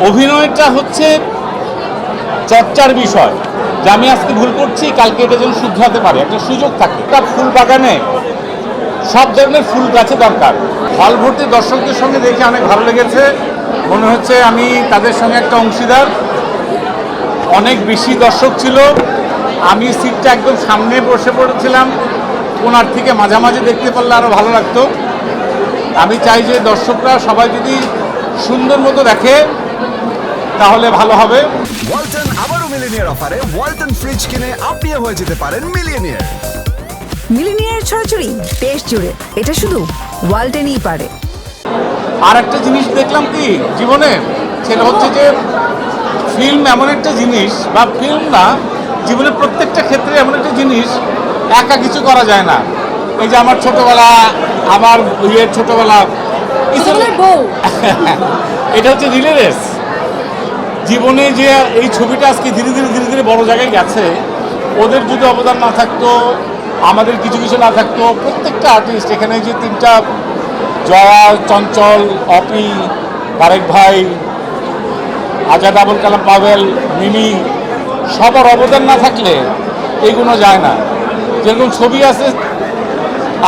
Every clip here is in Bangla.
অভিনয়টা হচ্ছে চর্চার বিষয়, যে আমি আজকে ভুল করছি, কালকে এটা যেন শুদ্ধ হতে পারে। একটা সুযোগ থাকে। একটা ফুল বাগানে সব ধরনের ফুল গাছে দরকার। হল ভর্তি দর্শকদের সঙ্গে দেখে অনেক ভালো লেগেছে। মনে হচ্ছে আমি তাদের সঙ্গে একটা অংশীদার। অনেক বেশি দর্শক ছিল। আমি সিটটা একদম সামনে বসে পড়েছিলাম। কোনার থেকে মাঝামাঝি দেখতে পারলে আরও ভালো লাগতো। আমি চাই যে দর্শকরা সবাই যদি সুন্দর মতো দেখে তাহলে ভালো হবে। ওয়ালটন আবারও মিলিনিয়ার অফারে ওয়ালটন ফ্রিজ কিনে আপনিও হয়ে যেতে পারেন মিলিয়নিয়ার মিলিনিয়ার ছড়াছড়ি দেশ জুড়ে এটা শুধু ওয়ালটেনই পারে। আর একটা জিনিস দেখলাম কি জীবনে? সেটা হচ্ছে যে ফিল্ম এমন একটা জিনিস বা ফিল্ম না জীবনের প্রত্যেকটা ক্ষেত্রে এমন একটা জিনিস একা কিছু করা যায় না। এই যে আমার ছোটবেলা আমার ইয়ের ছোটবেলা এটা হচ্ছে রিলে রেস। জীবনে যে এই ছবিটা আজকে ধীরে ধীরে ধীরে ধীরে বড় জায়গায় গেছে, ওদের যদি অবদান না থাকতো, আমাদের কিছু কিছু না থাকতো, প্রত্যেকটা আর্টিস্ট এখানে যে তিনটা জয়া, চঞ্চল, অপি, তারেক ভাই, আজাদ আবুল কালাম পাভেল, মিমি, সবার অবদান না থাকলে এগুলো যায় না। যেরকম ছবি আছে,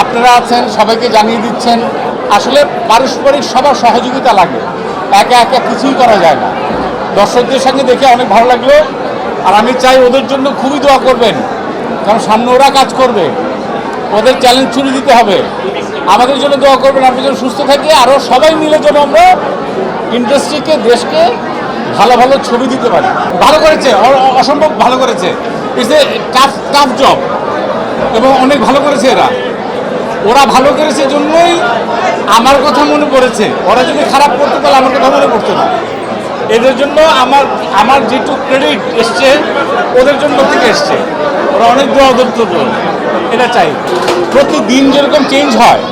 আপনারা আছেন, সবাইকে জানিয়ে দিচ্ছেন আসলে পারস্পরিক সবার সহযোগিতা লাগে। একা একা কিছুই করা যায় না। দর্শকদের সঙ্গে দেখে অনেক ভালো লাগল। আর আমি চাই ওদের জন্য খুবই দোয়া করবেন। কারণ সামনে ওরা কাজ করবে। ওদের চ্যালেঞ্জ ছুড়ে দিতে হবে। আমাদের জন্য দোয়া করবেন। আমরা যেন সুস্থ থাকি। আরও সবাই মিলে যেন আমরা ইন্ডাস্ট্রিকে, দেশকে ভালো ভালো ছবি দিতে পারি। ভালো করেছে। অসম্ভব ভালো করেছে। It's a tough tough job এবং অনেক ভালো করেছে এরা। ওরা ভালো করেছে জন্যই আমার কথা মনে পড়েছে। ওরা যদি খারাপ করতো তাহলে আমার কথা মনে পড়তো না। এদের জন্য আমার আমার যেটুকু ক্রেডিট এসছে ওদের জন্য থেকে এসছে। ওরা অনেক দোয়া দত্ত এটা চাই। প্রতিদিন যেরকম চেঞ্জ হয়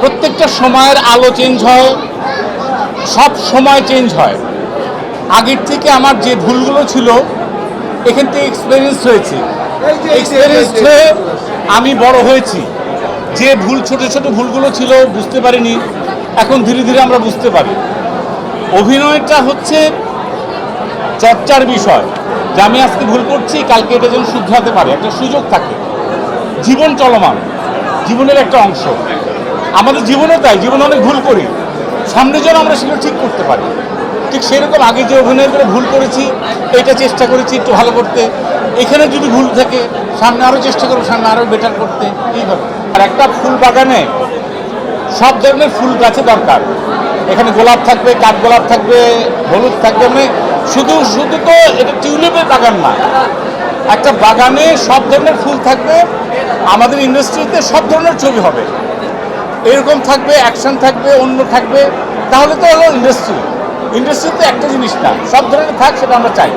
প্রত্যেকটা সময়ের আলো চেঞ্জ হয় সব সময় চেঞ্জ হয়। আগের থেকে আমার যে ভুলগুলো ছিল এখান থেকে এক্সপিরিয়েন্স হয়েছে। এক্সপিরিয়েন্স হয়ে আমি বড় হয়েছি। যে ভুল, ছোট ছোট ভুলগুলো ছিল, বুঝতে পারিনি। এখন ধীরে ধীরে আমরা বুঝতে পারি। অভিনয়টা হচ্ছে চর্চার বিষয়। যে আমি আজকে ভুল করছি, কালকে এটা যেন শুদ্ধ হতে পারে। একটা সুযোগ থাকে। জীবন চলমান। জীবনের একটা অংশ। আমাদের জীবনও তাই। জীবনে অনেক ভুল করি। সামনে যেন আমরা সেগুলো ঠিক করতে পারি। ঠিক সেরকম আগে যে অভিনয় করে ভুল করেছি, এটা চেষ্টা করেছি একটু ভালো করতে। এখানে যদি ভুল থাকে, সামনে আরও চেষ্টা করব, সামনে আরও বেটার করতে। এইভাবে। আর একটা ফুল বাগানে সব ধরনের ফুল গাছে দরকার। এখানে গোলাপ থাকবে, কাঠ গোলাপ থাকবে, হলুদ থাকবে মানে শুধু শুধু তো এটা টিউলিপের বাগান না। একটা বাগানে সব ধরনের ফুল থাকবে, আমাদের ইন্ডাস্ট্রিতে সব ধরনের ছবি হবে। এরকম থাকবে, অ্যাকশন থাকবে, অন্য থাকবে, তাহলে তো হলো ইন্ডাস্ট্রি। ইন্ডাস্ট্রিতে একটা জিনিস না, সব ধরনের থাক সেটা আমরা চাই।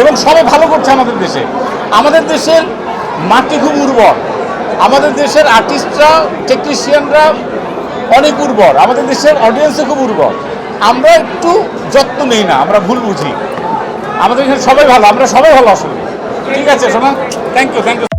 এবং সবাই ভালো করছে আমাদের দেশে। আমাদের দেশের মাটি খুব উর্বর। আমাদের দেশের আর্টিস্টরা টেকনিশিয়ানরা অনেক উর্বর। আমাদের দেশের অডিয়েন্সও খুব উর্বর। আমরা একটু যত্ন নেই না, আমরা ভুল বুঝি। আমাদের এখানে সবাই ভালো, আমরা সবাই ভালো আসলে। ঠিক আছে সোনা থ্যাংক ইউ থ্যাংক ইউ